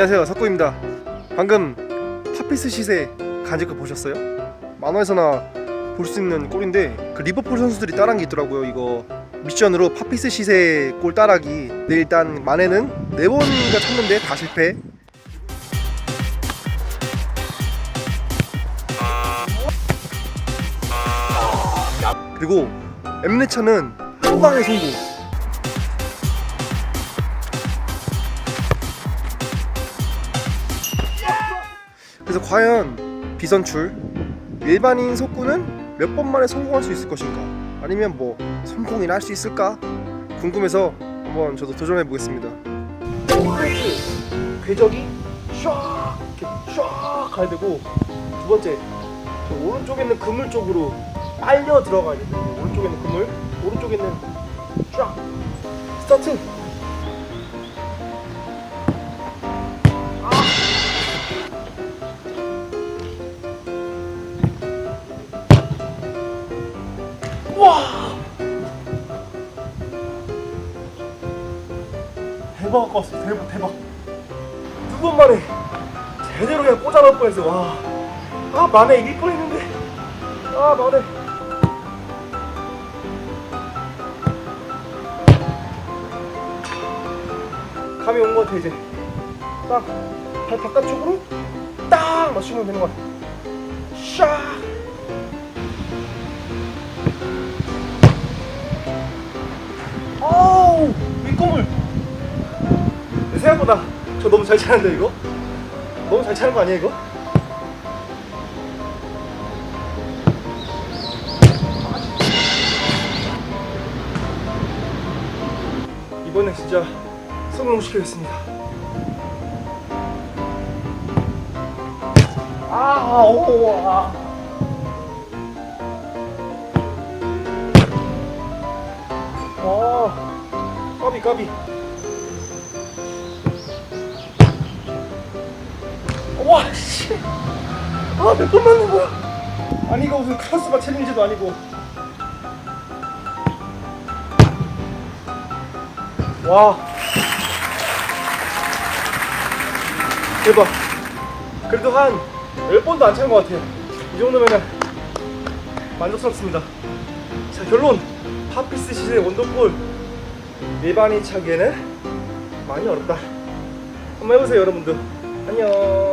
안녕하세요 석구입니다. 방금 파피스 시세 간직거 보셨어요? 만화에서나 볼 수 있는 골인데 그 리버풀 선수들이 따라한 게 있더라고요 이거. 미션으로 파피스 시세 골 따라기. 네 일단 만에는 네 번인가 쳤는데 다 실패. 그리고 엠네차는 한 방에 성공 그래서 과연 비선출 일반인 속구는 몇 번 만에 성공할 수 있을 것인가? 아니면 뭐 성공이나 할 수 있을까? 궁금해서 한번 저도 도전해 보겠습니다. 궤적이 쫙 이렇게 쫙 가야 되고 두 번째 저 오른쪽에 있는 그물 쪽으로 빨려 들어가야 돼 오른쪽에 있는 그물 오른쪽에 있는 쫙. 스타트 와. 대박 아까웠어. 대박 대박. 두 번 만에 제대로 그냥 꽂아 넣을 뻔했어. 와아 만에 이길 뻔했는데. 아 만에. 감이 온 것 같아 이제. 딱 발 바깥쪽으로 딱 맞추면 되는 것 같아 생각보다 저 너무 잘 차는데 이거 너무 잘 차는 거 아니야 이거 이번엔 진짜 성공시키겠습니다 아 오, 아. 아, 까비 까비. 와 씨. 아, 몇 번 맞는 거야? 아니 이거 무슨 크로스바 챌린지도 아니고. 와. 대박. 그래도 한 10번도 안 찬 것 같아요. 이 정도면은 만족스럽습니다. 자, 결론. 파피스 시즌 원더골 일반인 차기에는 많이 어렵다. 한번 해보세요, 여러분들. 안녕.